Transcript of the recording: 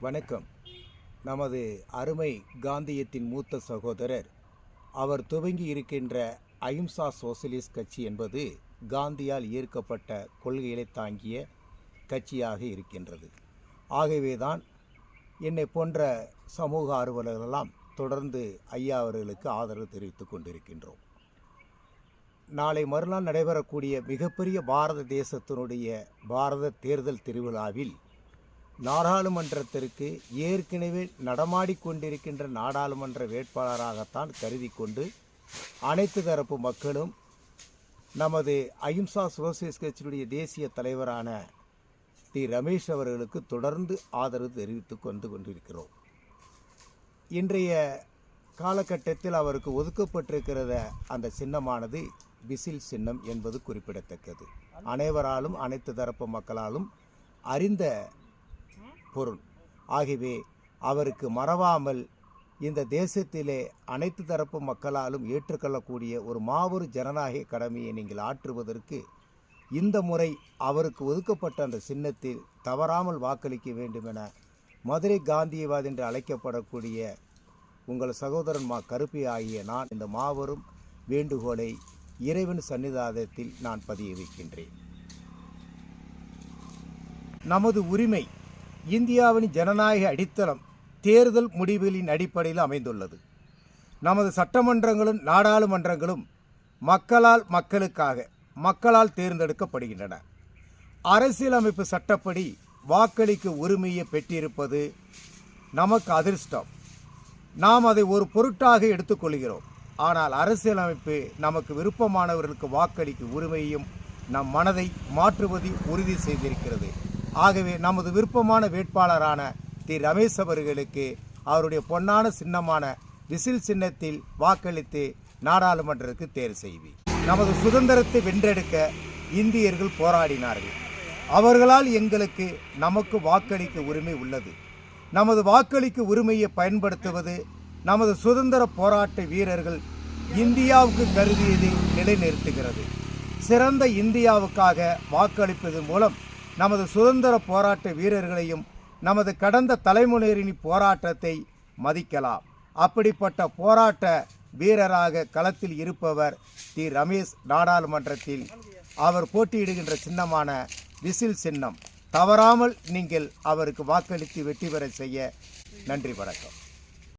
வணக்கம். நமது அருமை காந்தியத்தின் மூத்த சகோதரர். அவர் துவங்கி இருக்கின்ற அஹிம்சா சோசியலிஸ்ட் கட்சி என்பது காந்தியால் ஈர்க்கப்பட்ட கொள்கைகளை தாங்கிய கட்சியாக இருக்கின்றது. ஆகவேதான் என்னை போன்ற சமூக ஆர்வலர்களெல்லாம் தொடர்ந்து ஐயா அவர்களுக்கு ஆதரவு தெரிவித்து கொண்டிருக்கின்றோம். நாளை மறுநாள் நடைபெறக்கூடிய மிகப்பெரிய பாரத தேசத்தினுடைய பாரத தேர்தல் திருவிழாவில் நாடாளுமன்றத்திற்கு ஏற்கனவே நடமாடிக்கொண்டிருக்கின்ற நாடாளுமன்ற வேட்பாளராகத்தான் கருதி கொண்டு அனைத்து தரப்பு மக்களும் நமது அஹிம்சா சோசியலிஸ்ட் கட்சியினுடைய தேசிய தலைவரான டி ரமேஷ் அவர்களுக்கு தொடர்ந்து ஆதரவு தெரிவித்து கொண்டு கொண்டிருக்கிறோம். இன்றைய காலகட்டத்தில் அவருக்கு ஒதுக்கப்பட்டிருக்கிறத அந்த சின்னமானது விசில் சின்னம் என்பது குறிப்பிடத்தக்கது. அனைவராலும் அனைத்து தரப்பு மக்களாலும் அறிந்த பொருள். ஆகவே அவருக்கு மறவாமல் இந்த தேசத்திலே அனைத்து தரப்பு மக்களாலும் ஏற்றுக்கொள்ளக்கூடிய ஒரு மாபெரும் ஜனநாயக கடமையை நீங்கள் ஆற்றுவதற்கு இந்த முறை அவருக்கு ஒதுக்கப்பட்ட அந்த சின்னத்தில் தவறாமல் வாக்களிக்க வேண்டும் என மதுரை காந்தியவாதி என்று அழைக்கப்படக்கூடிய உங்கள் சகோதரன் மா கருப்பி ஆகிய நான் இந்த மாபெரும் வேண்டுகோளை இறைவன் சன்னிதானத்தில் நான் பதிய வைக்கின்றேன் நமது உரிமை இந்தியாவின் ஜனநாயக அடித்தளம் தேர்தல் முடிவுகளின் அடிப்படையில் அமைந்துள்ளது. நமது சட்டமன்றங்களும் நாடாளுமன்றங்களும் மக்களால் மக்களுக்காக மக்களால் தேர்ந்தெடுக்கப்படுகின்றன. அரசியலமைப்பு சட்டப்படி வாக்களிக்க உரிமையை பெற்றிருப்பது நமக்கு அதிர்ஷ்டம். நாம் அதை ஒரு பொருட்டாக எடுத்துக்கொள்கிறோம். ஆனால் அரசியலமைப்பு நமக்கு விருப்பமானவர்களுக்கு வாக்களிக்கும் உரிமையையும் நம் மனதை மாற்றுவதை உறுதி செய்திருக்கிறது. ஆகவே நமது விருப்பமான வேட்பாளரான தி ரமேஷ் அவர்களுக்கு அவருடைய பொன்னான சின்னமான விசில் சின்னத்தில் வாக்களித்து நாடாளுமன்றத்துக்கு தேர்வு செய்வி. நமது சுதந்திரத்தை வென்றெடுக்க இந்தியர்கள் போராடினார்கள். அவர்களால் எங்களுக்கு நமக்கு வாக்களிக்க உரிமை உள்ளது. நமது வாக்களிக்க உரிமையை பயன்படுத்துவது நமது சுதந்திர போராட்ட வீரர்கள் இந்தியாவுக்கு கருதியதை நிலைநிறுத்துகிறது. சிறந்த இந்தியாவுக்காக வாக்களிப்பது மூலம் நமது சுதந்திர போராட்ட வீரர்களையும் நமது கடந்த தலைமுறையினி போராட்டத்தை மதிக்கலாம். அப்படிப்பட்ட போராட்ட வீரராக களத்தில் இருப்பவர் தி ரமேஷ் நாடாளுமன்றத்தில் அவர் போட்டியிடுகின்ற சின்னமான விசில் சின்னம். தவறாமல் நீங்கள் அவருக்கு வாக்களித்து வெற்றி பெற செய்ய நன்றி வணக்கம்.